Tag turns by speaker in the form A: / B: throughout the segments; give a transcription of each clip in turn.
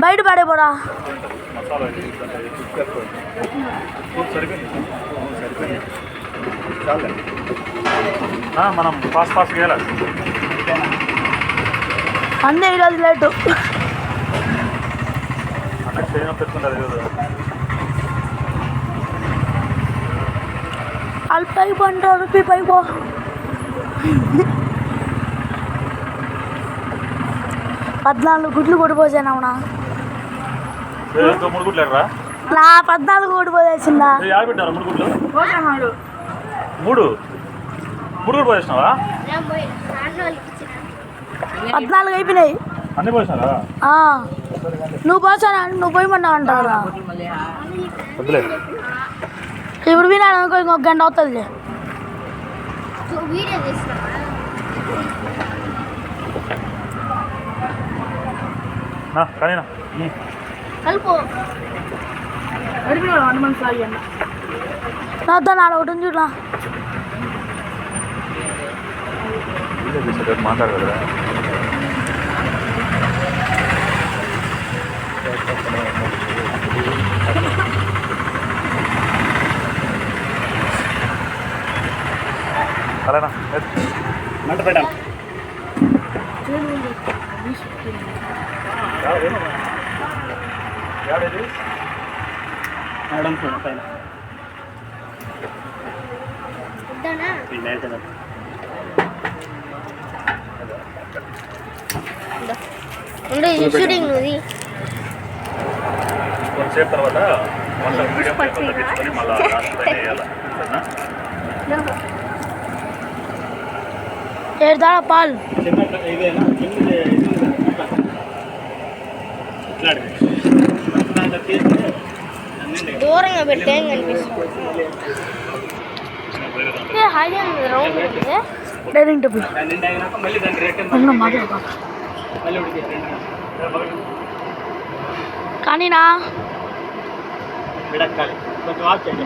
A: బయట పడేపోరా
B: పోరా మనం ఫాస్ట్ ఫాస్ట్ చేయాలి
A: అందే ఈరోజు లేటు.
B: అన్న చేయడం పెట్టుకుంటుంది కదా
A: వాళ్ళు పైకి పంటారు పైకి పో. పద్నాలుగు గుడ్లు కొడిపోసానవునా
B: అవునా? మూడు
A: నా పద్నాలుగు
B: పెట్టారా మూడు మూడు. మూడు?
A: పద్నాలుగు అయిపోయినాయి.
B: అన్ని పోసినారా.
A: నువ్వు పోసానా నువ్వు పోయమన్నావు అంటారా ఇప్పుడు వినాను అనుకో ఇంకొక గంట అవుతుంది
C: వీడియో
A: கல்போ அடிப்படையில் வண்டமன் சாய் என்ன? நான்
B: தான் நாளை உடஞ்சிடலாம். மாட்டாடுறேன் அலனா மட்டும் போயிட்டான் మేడం పైన.
C: ఉండు. ఇది షూటింగ్ నువ్వు.
B: కొంతసేపు తర్వాత మళ్ళీ వీడియో తగ్గించుకొని మళ్ళీ పైన వేయాలి సరేనా?
A: ఏడు దాడా పాలు?
C: దూరంగా పెట్టే కనిపిస్తుంది ఏ, హాయిగా ఉంది, రౌండ్ ఉంది.
A: డైనింగ్ టేబుల్ ఉన్న మాట్లాడు కానీ నా
B: కొంచెం ఆఫ్ చేయండి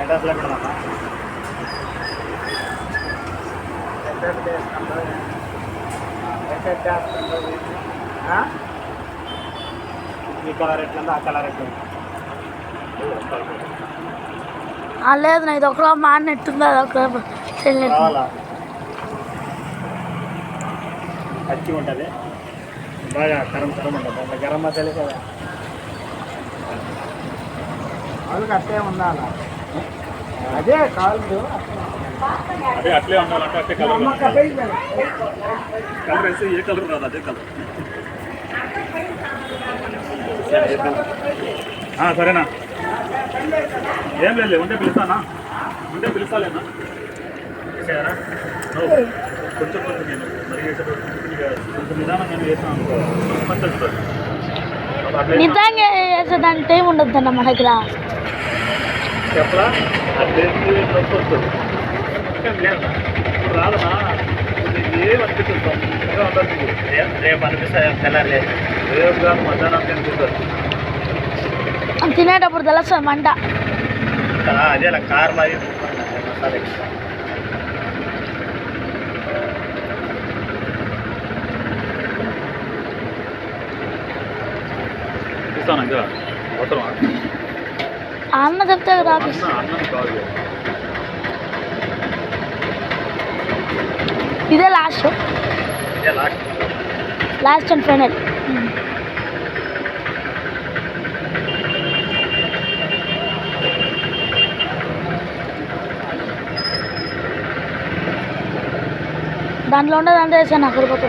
A: ఉండాలి కానీ నా వీటియో
B: ఈ కలర్ ఎట్లా ఆ కలర్ ఎట్లా
A: ఆ, లేదు నా ఇది ఒకలో మాడినట్టుంది అది
B: కావాలా? పచ్చి ఉంటుంది. బాగా కరం కరం ఉంటుంది. గరం మసాలా కదా.
D: వాళ్ళకి అట్లే ఉండాలి? అదే కాళ్ళు.
B: అదే అట్లే ఉండాలంటే అట్లే కలర్ కలర్ వేస్తే ఏ కలర్ రాదు అదే కలర్. సరేనా. ఏం లేదు ఉంటే పిలుస్తానా? ఉంటే పిలుస్తాలేనా? చేయాలా? కొంచెం కొంచెం నేను మరి కొంచెం నిదానంగా నేను చేస్తాను అనుకో.
A: నిజంగా వేసేదానికి టైం ఉండదు అన్న మన దగ్గర
B: చెప్పలా నొప్పి వస్తుంది ఇప్పుడు ఏం అనిపిస్తుంది ఉంటుంది రేపు అనిపిస్తాయి తెల్లారి లేదు రేపు కాదు మధ్యాహ్నం అనిపిస్తుంది
A: అది తినేటప్పుడు తెలుస్తుంది మంట.
B: అదే కార్ మరి మసాలా ఇస్తాను ఇంకా. అవసరమా?
A: అన్న చెప్తే కదా ఇదే లాస్ట్.
B: లాస్ట్.
A: And final. దాంట్లో ఉండదు అంతా వేసాను అక్కడ పోతే.